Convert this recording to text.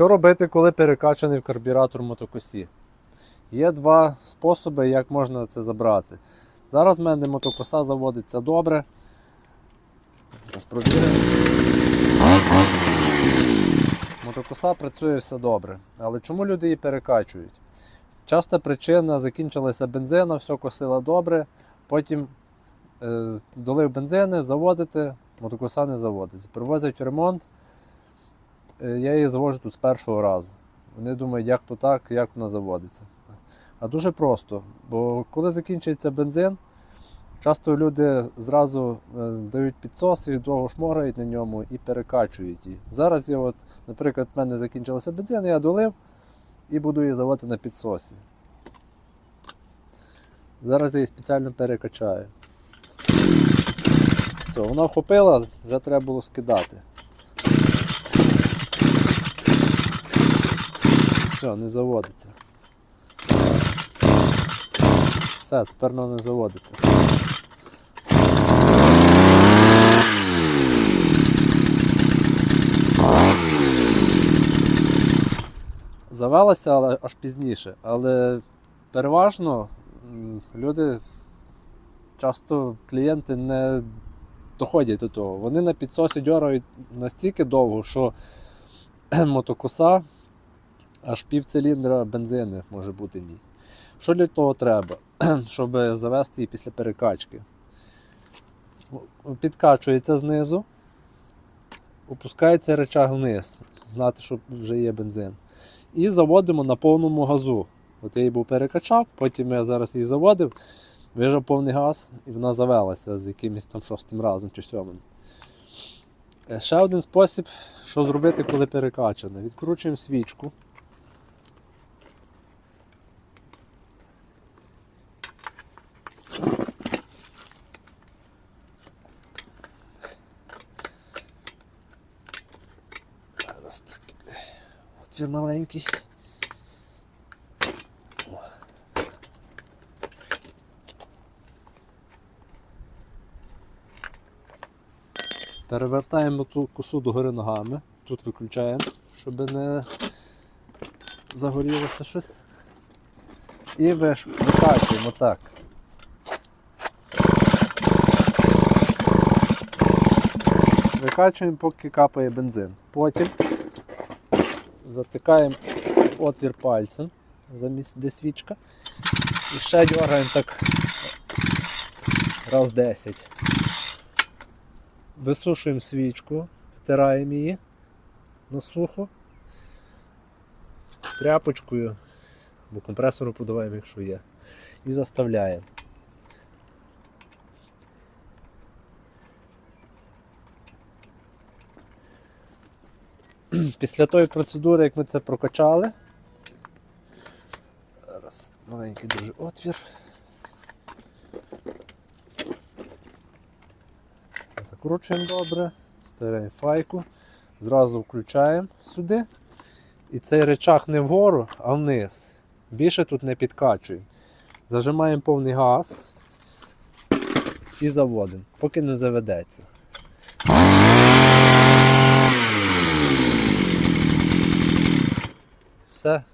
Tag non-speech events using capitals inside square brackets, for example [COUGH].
Що робити, коли перекачаний карбюратор мотокосі? Є два способи, як можна це забрати. Зараз в мене мотокоса заводиться добре. Зараз. Мотокоса працює все добре. Але чому люди її перекачують? Часта причина закінчилася бензина, все косило добре, потім е, долив бензини, заводите, мотокоса не заводиться. Привозять в ремонт, я її завожу тут з першого разу. Вони думають, як то так, як вона заводиться. А дуже просто, бо коли закінчується бензин, часто люди зразу е, дають підсос і довго шморають на ньому і перекачують її. Зараз я, от, наприклад, в мене закінчилася бензин, я долив і буду її заводити на підсосі. Зараз я її спеціально перекачаю. Все, вона вхопила, вже треба було скидати. Все, не заводиться. Все, тепер воно не заводиться. Завелася, але аж пізніше. Але переважно люди, часто клієнти не доходять до того. Вони на підсосі дьорають настільки довго, що [CLEARS THROAT] мотокоса аж пів циліндра бензину може бути в ній. Що для того треба, [CLEARS THROAT] щоб завести її після перекачки? Підкачується знизу, опускається речаг вниз, знати, що вже є бензин. І заводимо на повному газу. От я її був перекачав, потім я зараз її заводив, вижав повний газ і вона завелася з якимось там шостим разом чи сьомим. Е, Ще один спосіб, що зробити, коли перекачане. Відкручуємо свічку. Зараз так. Отвір маленький. Перевертаємо ту косу догори ногами. Тут виключаємо, щоб не загорілося щось. І викачуємо так. Викачуємо, поки капає бензин. Потім затикаємо отвір пальцем замість де свічка. І ще дергаємо так раз 10. Висушуємо свічку, втираємо її на сухо. Тряпочкою або компресором подаваємо, якщо є. І заставляємо. [CLEARS THROAT] Після тої процедури, як ми це прокачали, зараз маленький дуже отвір. Закручуємо добре, ставляємо файку, зразу включаємо сюди. І цей речах не вгору, а вниз. Більше тут не підкачуємо. Зажимаємо повний газ і заводимо, поки не заведеться. Все,